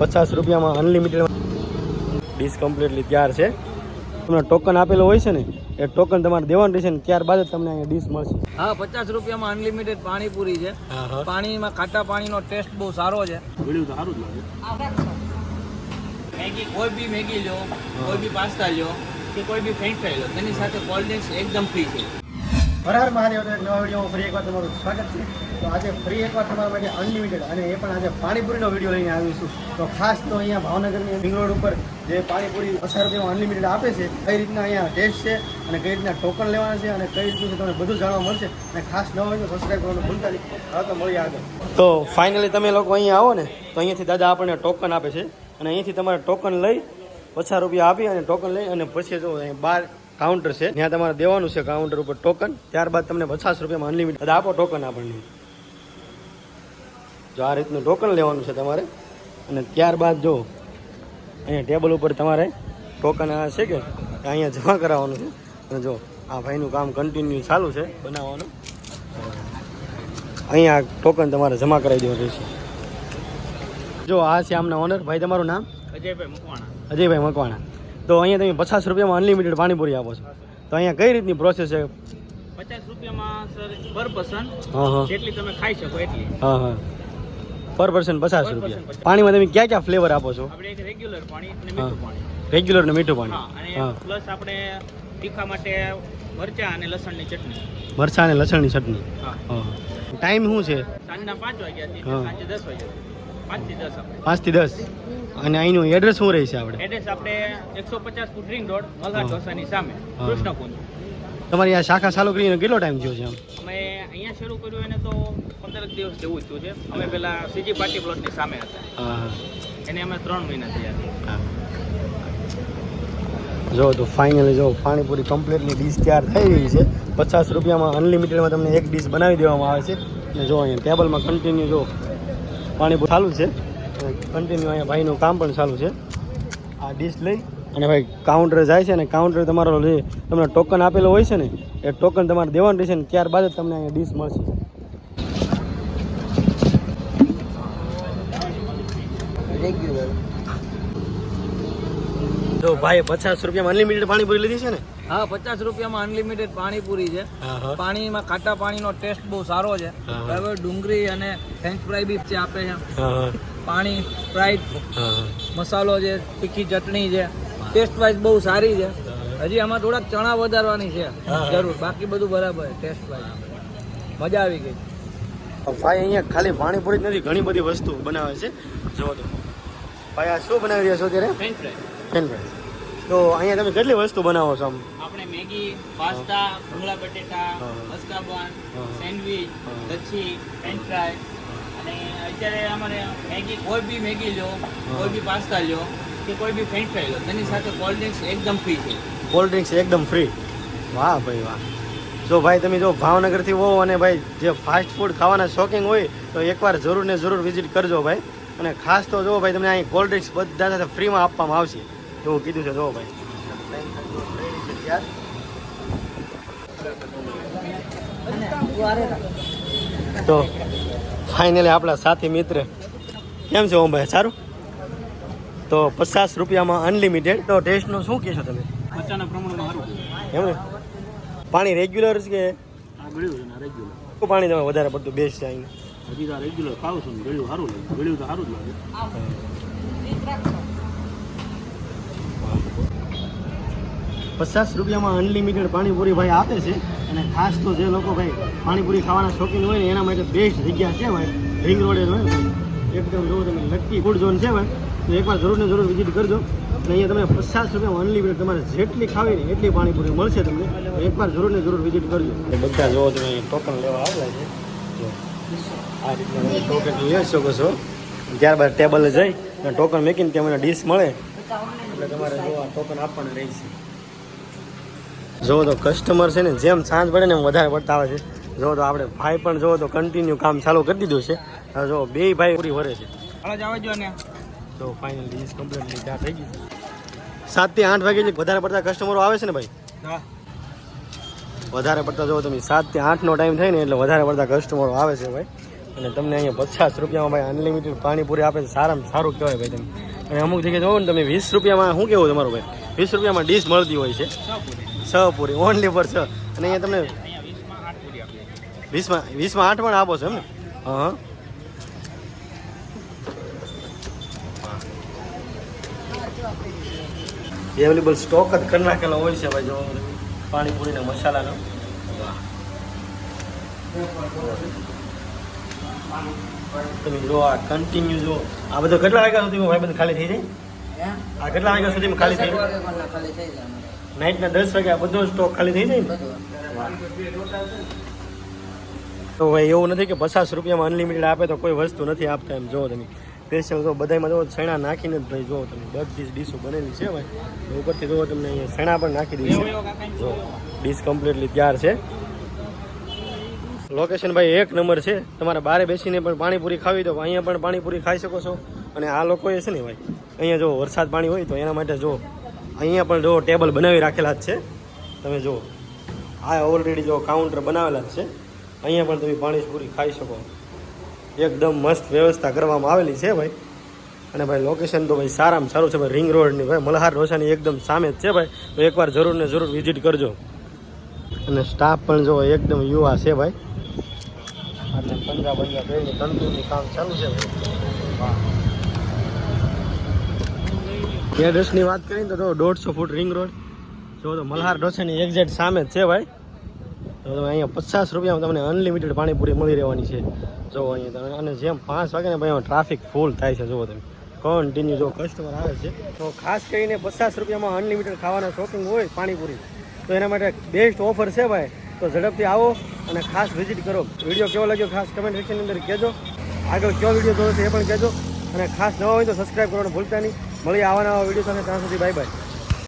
પચાસ રૂપિયામાં unlimited dish completely તૈયાર છે. તમને ટોકન આપેલો હોય છે ને એ ટોકન તમારે દેવાનું રહેશે ને ત્યારબાદ જ તમને અહીંયા ડીશ મળશે. હા પચાસ રૂપિયામાં અનલિમિટેડ પાણીપુરી છે. પાણીમાં ખાટા પાણીનો ટેસ્ટ બહુ સારો છે. મેગી કોઈ બી મેગી લો કોઈ બી પાસ્તા લો કે કોઈ બી ફ્રેન્ચ ફ્રાઈ લો તેની સાથે કોલ્ડ ડ્રિંક્સ એકદમ ફ્રી છે. હર મહાદેવ નવા વિડીયોમાં ફરી એકવાર તમારું સ્વાગત છે. તો આજે ફરી એકવાર તમારા માટે અનલિમિટેડ અને એ પણ આજે પાણીપુરીનો વીડિયો લઈને આવીશું તો ખાસ તો અહીંયા ભાવનગરની રિંગ રોડ ઉપર જે પાણીપુરી અસર રૂપિયામાં અનલિમિટેડ આપે છે, કઈ રીતના અહીંયા ટેસ્ટ છે અને કઈ રીતના ટોકન લેવાના છે અને કઈ રીતનું તમને બધું જાણવા મળશે. અને ખાસ ન હોય સબસ્ક્રાઈબ કરવાનું ભૂલતા નહીં. હવે તો મળીએ આગળ. તો ફાઇનલી તમે લોકો અહીંયા આવો ને, તો અહીંયાથી દાદા આપણને ટોકન આપે છે. અને અહીંયાથી તમારે ટોકન લઈ પચાસ રૂપિયા આપી અને ટોકન લઈ અને પછી જો અહીં બાર કાઉન્ટર છે. ત્યાં તમારે દેવાનું છે કાઉન્ટર ઉપર ટોકન ત્યારબાદ તમને પચાસ રૂપિયામાં અનલિમિટેડ આપો ટોકન આપણને. જો આ રીતનું ટોકન લેવાનું છે તમારે. અને ત્યારબાદ જો અહીંયા ટેબલ ઉપર તમારે ટોકન આ છે કે અહીંયા જમા કરાવવાનું છે. અને જો આ ભાઈનું કામ કન્ટિન્યુ ચાલુ છે બનાવવાનું. અહીંયા ટોકન તમારે જમા કરાવી દેવાનું છે. જો આ છે આમના ઓનર ભાઈ તમારું નામ? અજયભાઈ મકવાણા. અજયભાઈ મકવાણા. તો અહીંયા તમે પચાસ રૂપિયામાં અનલિમિટેડ પાણીપુરી આપો છો. તો અહીંયા કઈ રીતની પ્રોસેસ છે? પચાસ રૂપિયામાં સર પર પર્સન હા હા. જેટલી તમે ખાઈ શકો એટલી. હા હા. પર પર્સન પચાસ રૂપિયા. પાણીમાં તમે ક્યાં ક્યાં ફ્લેવર આપો છો? આપણે એક રેગ્યુલર પાણી અને મીઠું પાણી. રેગ્યુલર ને મીઠું પાણી. અને પ્લસ આપણે તીખા માટે મરચા અને લસણની ચટણી. મરચા અને લસણની ચટણી. હા. ટાઈમ શું છે? સાંજના પાંચ વાગ્યાથી સાંજે દસ વાગ્યા પાંચથી દસ પાંચથી દસ. અને અહીંનું એડ્રેસ શું રહેશે આપણે? એડ્રેસ આપણે એકસો પચાસ ફૂટ રિંગ રોડ મલ્હાર હા. ઢોસાની સામે. કૃષ્ણકુંજ. તમારી આ શાખા ચાલુ કરીને કેટલો ટાઈમ થયો છે અમે અહીંયા શરૂ કર્યું એને તો પંદર દિવસ જેવું જ થયું છે. અમે પેલા સીજી પાર્ટી પ્લોટની સામે હતા. એને અમે ત્રણ મહિના થયા જો તો ફાઇનલી જો પાણીપુરી કમ્પ્લીટલી ડીશ તૈયાર થઈ રહી છે. પચાસ રૂપિયામાં અનલિમિટેડમાં તમને એક ડીશ બનાવી દેવામાં આવે છે. અને જો અહીંયા ટેબલમાં કન્ટિન્યુ જો પાણીપુરી ચાલુ છે. કન્ટિન્યુ અહીંયા ભાઈનું કામ પણ ચાલુ છે. આ ડીશ લઈ. અને ભાઈ કાઉન્ટર જાય છે અને કાઉન્ટર તમારો જે તમને ટોકન આપેલો હોય છે ને એ ટોકન તમારે દેવાનું રહેશે ને ત્યારબાદ જ તમને અહીંયા ડીશ મળશે. રેગ્યુલર જો ભાઈ પચાસ રૂપિયામાં અનલિમિટેડ પાણીપુરી લીધી છે ને? હા પચાસ રૂપિયામાં અનલિમિટેડ પાણીપુરી છે. પાણીમાં ખાટા પાણીનો ટેસ્ટ બહુ સારો છે. બરાબર ડુંગળી અને ફ્રેન્ચ ફ્રાય બી છે આપે છે. પાણી સ્પ્રાઇટ મસાલો છે તીખી ચટણી છે. ટેસ્ટ વાઇઝ બહુ સારી છે. હજી આમાં થોડાક ચણા વધારવાની છે. જરૂર. બાકી બધું બરાબર ટેસ્ટ વાઇઝ મજા આવી ગઈ. ભાઈ અહીંયા ખાલી પાણીપુરી જ નથી ઘણી બધી વસ્તુ બનાવે છે. જો ભાઈ આ શું બનાવી રહ્યા છો અત્યારે? ફ્રેન્ચ ફ્રાય તો અહીંયા તમે કેટલી વસ્તુ બનાવો છો આમ? આપણે મેગી પાસ્તા ભૂંગળા બટેટા અસ્કાબાન સેન્ડવીચ સેન્ડવિચ લચ્છી ફ્રેન્ચ ફ્રાય. અને અત્યારે અમારે મેગી કોઈ બી મેગી લો કોઈ બી પાસ્તા લો કે કોઈ બી ફ્રેન્ચ ફ્રાય લો તેની સાથે કોલ્ડ ડ્રિંક્સ એકદમ ફ્રી છે. કોલ્ડ ડ્રિંક્સ એકદમ ફ્રી વાહ ભાઈ વાહ. જો ભાઈ તમે જો ભાવનગરથી હો અને ભાઈ જે ફાસ્ટ ફૂડ ખાવાના શોખીન હોય તો એકવાર જરૂર ને જરૂર વિઝિટ કરજો ભાઈ. અને ખાસ તો જુઓ ભાઈ તમને અહીં કોલ્ડ ડ્રિંક્સ બધા સાથે ફ્રીમાં આપવામાં આવશે એવું કીધું છે જુઓ ભાઈ. તો ફાઇનલી આપણા સાથી મિત્ર કેમ છે ઓમ ભાઈ સારું? તો પચાસ રૂપિયામાં અનલિમિટેડ તો ટેસ્ટનું શું કહેશો તમે? એમ ને પાણી રેગ્યુલર કે? પાણી તમે વધારે પડતું બેસ્ટ છે અહીં હજી તો રેગ્યુલર ખાવ છું ગળ્યું સારું લાગે. ગળ્યું તો સારું જ લાગે. પચાસ રૂપિયામાં અનલિમિટેડ પાણીપુરી ભાઈ આપે છે અને ખાસ તો જે લોકો ભાઈ પાણીપુરી ખાવાના શોખીન હોય ને, એના માટે બેસ્ટ જગ્યા છે ભાઈ. રિંગ રોડે એકદમ જો તમે નક્કી ફૂડ ઝોન છે ભાઈ, તો એકવાર જરૂર ને જરૂર વિઝિટ કરજો. અને અહીંયા તમે પચાસ રૂપિયામાં અનલિમિટેડ તમારે જેટલી ખાવી ને એટલી પાણીપુરી મળશે તમને. એકવાર જરૂર ને જરૂર વિઝિટ કરજો. બધા જોવો તમે ટોકન લેવા આવેલા છે આ રીતના ટોકન લઈ શકો છો. ત્યારબાદ ટેબલે જઈ અને ટોકન મેકીને ત્યાં મને ડીશ મળે. એટલે તમારે જો આ ટોકન આપવાનું રહેશે જો તો કસ્ટમર છે ને જેમ સાંજ પડે ને એમ વધારે પડતા આવે છે. જો તો આપણે ભાઈ પણ જો તો કન્ટિન્યુ કામ ચાલુ કરી દીધું છે. જો બે ભાઈ પૂરી વરે છે. જો ફાઇનલ ડીશ કમ્પ્લીટલી ત્યાં થઈ ગઈ. સાતથી આઠ વાગે જે વધારે પડતા કસ્ટમરો આવે છે ને ભાઈ? હા. વધારે પડતા જો તમે સાતથી આઠનો ટાઈમ થાય ને એટલે વધારે પડતા કસ્ટમરો આવે છે ભાઈ. અને તમને અહીંયા પચાસ રૂપિયામાં ભાઈ અનલિમિટેડ પાણીપુરી આપે છે. સારામાં સારું કહેવાય ભાઈ તમે. અને અમુક જગ્યાએ જોવો ને તમે વીસ રૂપિયામાં, શું કેવું તમારું ભાઈ? વીસ રૂપિયામાં ડીશ મળતી હોય છે. છ પૂરી. ઓનલી પર છ. અને અહીંયા તમને વીસમાં વીસમાં આઠ પણ આપો છો એમ ને હા. અવેલેબલ સ્ટોક જ કરી નાખેલા હોય છે ભાઈ જો પાણીપુરીના મસાલાનો. તમે જો આ કન્ટિન્યુ જો આ બધો કેટલા વાગ્યા સુધીમાં ભાઈ બધું ખાલી થઈ જાય? આ કેટલા વાગ્યા સુધીમાં ખાલી થઈ જાય? નાઇટના દસ વાગ્યા બધો સ્ટોક ખાલી થઈ જાય તો ભાઈ એવું નથી કે પચાસ રૂપિયામાં અનલિમિટેડ આપે તો કોઈ વસ્તુ નથી આપતા એમ જો તમે. સ્પેશિયલ તો બધામાં જો છેણા નાખીને જ ભાઈ જો તમે બધી જ ડીશો બનેલી છે ભાઈ ઉપરથી જો તમને અહીંયા છેણા પણ નાખી છે જો, ડીશ કમ્પ્લીટલી તૈયાર છે. લોકેશન ભાઈ એક નંબર છે. તમારે બારે બેસીને પણ પાણીપુરી ખાવી તો અહીંયા પણ પાણીપુરી ખાઈ શકો છો. અને આ લોકોએ છે ને ભાઈ, અહીંયા જો વરસાદ પાણી હોય તો એના માટે જો અહીંયા પણ જો ટેબલ બનાવી રાખેલા જ છે. તમે જો, આ ઓલરેડી જો કાઉન્ટર બનાવેલા જ છે. અહીંયા પણ તમે પાણીપુરી ખાઈ શકો. એકદમ મસ્ત વ્યવસ્થા કરવામાં આવેલી છે ભાઈ. અને ભાઈ લોકેશન તો ભાઈ સારામાં સારું છે ભાઈ. રિંગ રોડની ભાઈ, મલ્હાર ઢોસાની એકદમ સામે જ છે ભાઈ. તો એકવાર જરૂર ને જરૂર વિઝિટ કરજો. અને સ્ટાફ પણ જો એકદમ યુવા છે ભાઈ. એટલે પંજા બંજા પહેરીને તંતુની કામ ચાલુ છે ભાઈ. એડ્રેસની વાત કરીએ તો દોઢસો ફૂટ રિંગ રોડ જો તો મલ્હાર ઢોસાની એક્ઝેક્ટ સામે જ છે ભાઈ. તો તમે અહીંયા પચાસ રૂપિયામાં તમને અનલિમિટેડ પાણીપુરી મળી રહેવાની છે. જો અહીંયા તમે અને જેમ પાંચ વાગે ને ભાઈ ટ્રાફિક ફૂલ થાય છે, જુઓ તમે. કન્ટિન્યુ જો કસ્ટમર આવે છે, તો ખાસ કરીને પચાસ રૂપિયામાં અનલિમિટેડ ખાવાના શોપિંગ હોય પાણીપુરી, તો એના માટે બેસ્ટ ઓફર છે ભાઈ. તો ઝડપથી આવો અને ખાસ વિઝિટ કરો. વીડિયો કેવો લાગ્યો ખાસ કમેન્ટ સેક્શનની અંદર કહેજો. આગળ કયો વીડિયો જોવો છે એ પણ કહેજો. અને ખાસ નવા હોય તો સબસ્ક્રાઈબ કરવાનું ભૂલતા નહીં. મળી આવા નવા વીડિયો સાથે, ત્યાં સુધી બાય બાય